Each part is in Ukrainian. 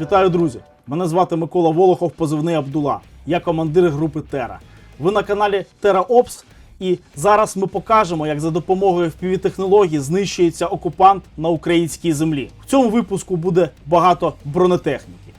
Вітаю, друзі! Мене звати Микола Волохов, позивний Абдула. Я командир групи Тера. Ви на каналі Тера Опс, і зараз ми покажемо, як за допомогою fpv технологій знищується окупант на українській землі. В цьому випуску буде багато бронетехніки.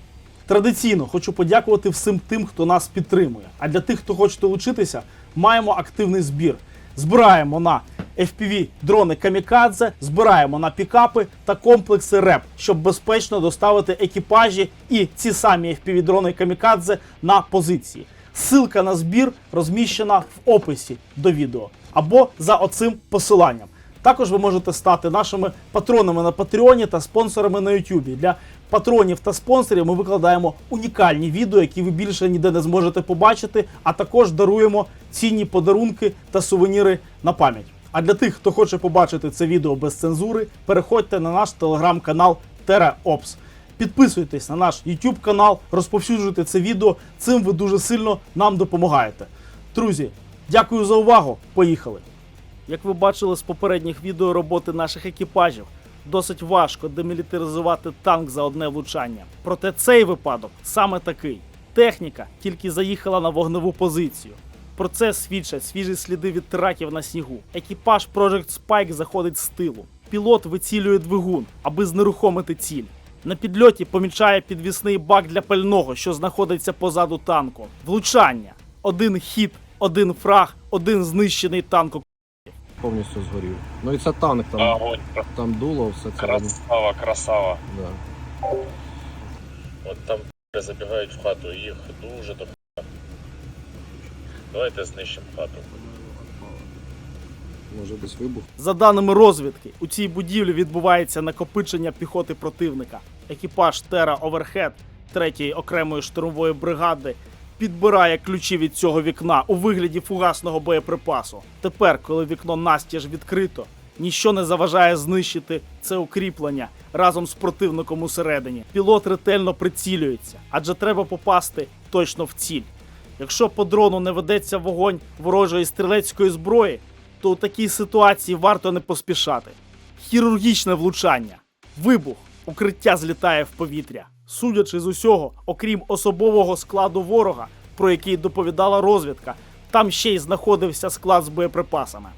Традиційно хочу подякувати всім тим, хто нас підтримує. А для тих, хто хоче долучитися, маємо активний збір. Збираємо на FPV дрони Камікадзе, збираємо на пікапи та комплекси РЕП, щоб безпечно доставити екіпажі і ці самі FPV дрони Камікадзе на позиції. Ссылка на збір розміщена в описі до відео або за оцим посиланням. Також ви можете стати нашими патронами на Патреоні та спонсорами на Ютубі. Для патронів та спонсорів ми викладаємо унікальні відео, які ви більше ніде не зможете побачити, а також даруємо цінні подарунки та сувеніри на пам'ять. А для тих, хто хоче побачити це відео без цензури, переходьте на наш телеграм-канал TerraOps. Підписуйтесь на наш YouTube канал, розповсюджуйте це відео. Цим ви дуже сильно нам допомагаєте. Друзі, дякую за увагу. Поїхали! Як ви бачили з попередніх відео роботи наших екіпажів, досить важко демілітаризувати танк за одне влучання. Проте цей випадок саме такий. Техніка тільки заїхала на вогневу позицію. Про це свідчать свіжі сліди від траків на снігу. Екіпаж Project Spike заходить з тилу. Пілот вицілює двигун, аби знерухомити ціль. На підльоті помічає підвісний бак для пального, що знаходиться позаду танку. Влучання. Один хід, один фраг, один знищений танк повністю згорів. Ну і це танк, там, Огонь, там дуло, все це. красава, красава. Да. От там забігають в хату, їх дуже до хуя. Давайте знищимо хату. Може десь вибух. За даними розвідки, у цій будівлі відбувається накопичення піхоти противника. Екіпаж Тера Оверхед 3-ї окремої штурмової бригади підбирає ключі від цього вікна у вигляді фугасного боєприпасу. Тепер, коли вікно настіж відкрито, ніщо не заважає знищити це укріплення разом з противником усередині. Пілот ретельно прицілюється, адже треба попасти точно в ціль. Якщо по дрону не ведеться вогонь ворожої стрілецької зброї, то у такій ситуації варто не поспішати. Хірургічне влучання, вибух, укриття злітає в повітря. Судячи з усього, окрім особового складу ворога, про який доповідала розвідка, там ще й знаходився склад з боєприпасами.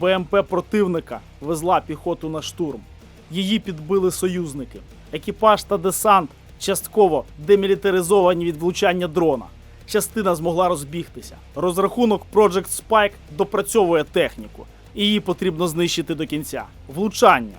БМП противника везла піхоту на штурм. Її підбили союзники. Екіпаж та десант частково демілітаризовані від влучання дрона. Частина змогла розбігтися. Розрахунок Project Spike допрацьовує техніку, і її потрібно знищити до кінця. Влучання.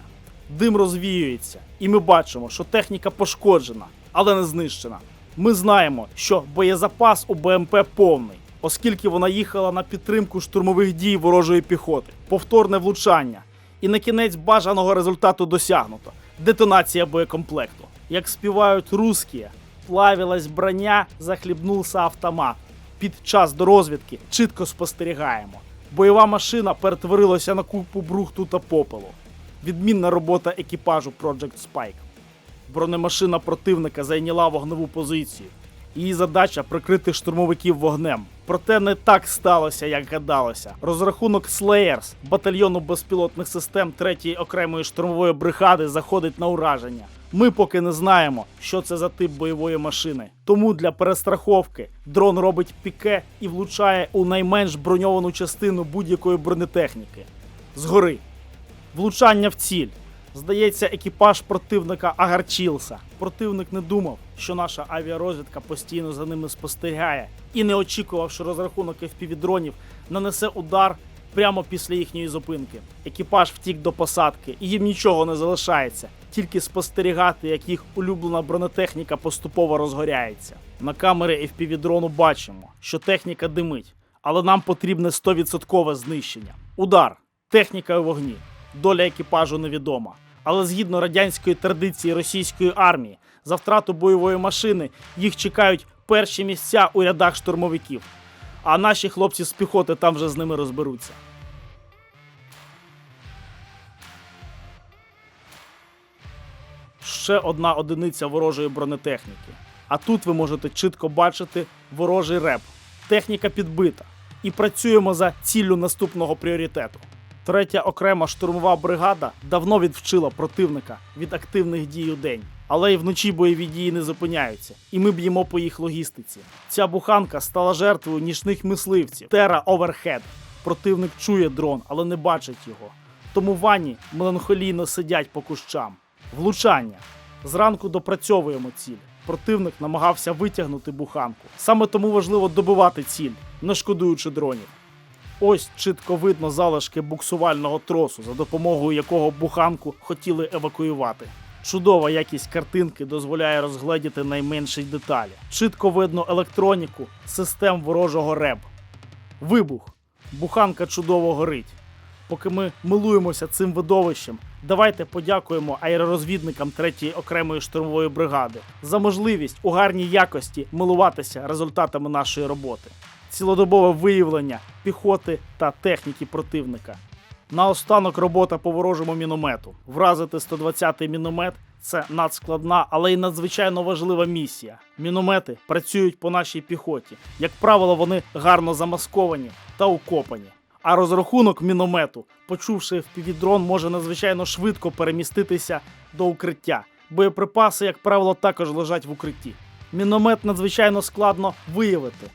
Дим розвіюється, і ми бачимо, що техніка пошкоджена, але не знищена. Ми знаємо, що боєзапас у БМП повний, оскільки вона їхала на підтримку штурмових дій ворожої піхоти, повторне влучання. І на кінець бажаного результату досягнуто детонація боєкомплекту. Як співають русські, плавилась броня, захлібнувся автомат. Під час до розвідки чітко спостерігаємо. Бойова машина перетворилася на купу брухту та попелу. Відмінна робота екіпажу Project Spike. Бронемашина противника зайняла вогневу позицію. Її задача прикрити штурмовиків вогнем. Проте не так сталося, як гадалося. Розрахунок Slayers батальйону безпілотних систем 3-ї окремої штурмової бригади заходить на ураження. Ми поки не знаємо, що це за тип бойової машини. Тому для перестраховки дрон робить піке і влучає у найменш броньовану частину будь-якої бронетехніки. Згори. Влучання в ціль. Здається, екіпаж противника агарчився. Противник не думав, що наша авіарозвідка постійно за ними спостерігає, і не очікував, що розрахунок FPV-дронів нанесе удар прямо після їхньої зупинки. Екіпаж втік до посадки, і їм нічого не залишається, тільки спостерігати, як їх улюблена бронетехніка поступово розгоряється. На камери FPV-дрону бачимо, що техніка димить, але нам потрібне 100% знищення. Удар, техніка у вогні. Доля екіпажу невідома. Але згідно радянської традиції російської армії, за втрату бойової машини їх чекають перші місця у рядах штурмовиків. А наші хлопці з піхоти там вже з ними розберуться. Ще одна одиниця ворожої бронетехніки. А тут ви можете чітко бачити ворожий реп. Техніка підбита. І працюємо за ціллю наступного пріоритету. Третя окрема штурмова бригада давно відвчила противника від активних дій у день. Але й вночі бойові дії не зупиняються, і ми б'ємо по їх логістиці. Ця буханка стала жертвою нічних мисливців. Тера Оверхед. Противник чує дрон, але не бачить його. Тому вані меланхолійно сидять по кущам. Влучання. Зранку допрацьовуємо ціль. Противник намагався витягнути буханку. Саме тому важливо добивати ціль, не шкодуючи дронів. Ось чітко видно залишки буксувального тросу, за допомогою якого буханку хотіли евакуювати. Чудова якість картинки дозволяє розгледіти найменші деталі. Чітко видно електроніку систем ворожого РЕБ. Вибух. Буханка чудово горить. Поки ми милуємося цим видовищем, давайте подякуємо аеророзвідникам 3-ї окремої штурмової бригади за можливість у гарній якості милуватися результатами нашої роботи. Цілодобове виявлення піхоти та техніки противника. Наостанок робота по ворожому міномету. Вразити 120-й міномет це надскладна, але й надзвичайно важлива місія. Міномети працюють по нашій піхоті. Як правило, вони гарно замасковані та укопані. А розрахунок міномету, почувши впівдрон, може надзвичайно швидко переміститися до укриття. Боєприпаси, як правило, також лежать в укритті. Міномет надзвичайно складно виявити.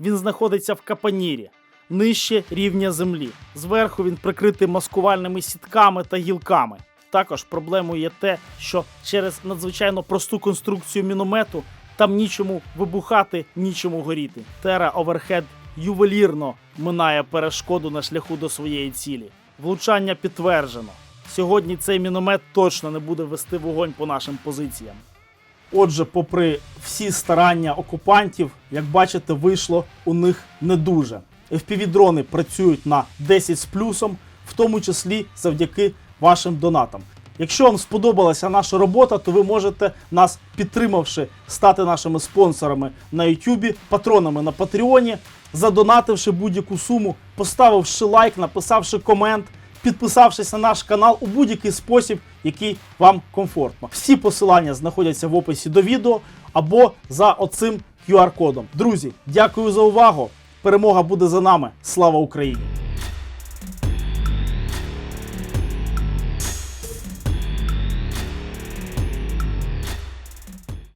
Він знаходиться в капанірі, нижче рівня землі. Зверху він прикритий маскувальними сітками та гілками. Також проблемою є те, що через надзвичайно просту конструкцію міномету там нічому вибухати, нічому горіти. Тера Оверхед ювелірно минає перешкоду на шляху до своєї цілі. Влучання підтверджено. Сьогодні цей міномет точно не буде вести вогонь по нашим позиціям. Отже, попри всі старання окупантів, як бачите, вийшло у них не дуже. FPV-дрони працюють на 10 з плюсом, в тому числі завдяки вашим донатам. Якщо вам сподобалася наша робота, то ви можете нас підтримавши стати нашими спонсорами на YouTube, патронами на Патреоні, задонативши будь-яку суму, поставивши лайк, написавши комент, підписавшись на наш канал у будь-який спосіб, який вам комфортно. Всі посилання знаходяться в описі до відео або за оцим QR-кодом. Друзі, дякую за увагу! Перемога буде за нами. Слава Україні!